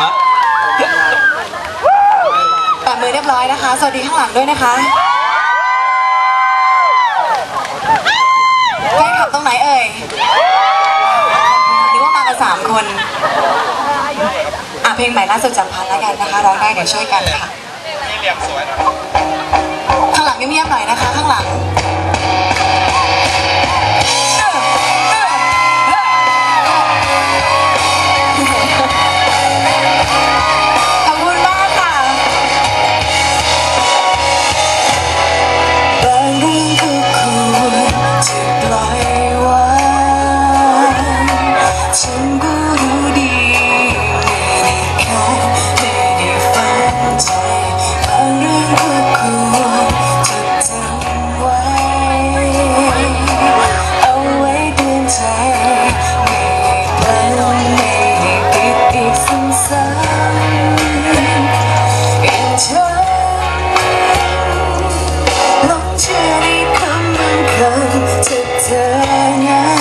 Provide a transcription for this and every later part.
ฮะปรับมือเรียบร้อยนะคะ สวัสดีข้างหลังด้วยนะคะแฟนคลับตรงไหนเอ่ยนึกว่ามากันสามคนอะเพลงใหม่ล่าสุดจากพันแล้วกันนะคะ ร้องได้เดี๋ยวช่วยกันค่ะข้างหลังเงียบๆหน่อยนะคะ ข้างหลัง จะเธอนั้น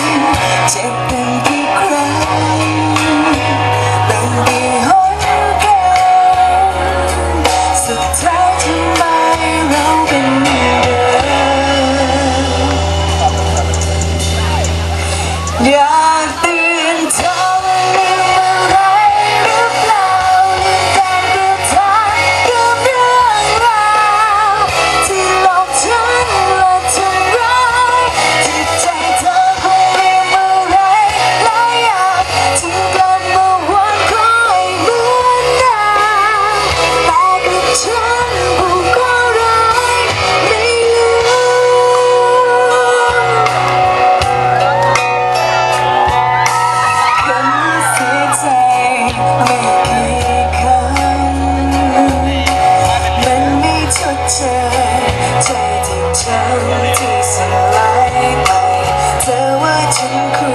เจ็บเป็นกี่ครั้งต้องกี่หนกันสุดท้ายทำไมเราเป็นเหมือนเดิม too cool.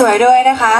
สวยๆด้วยนะคะ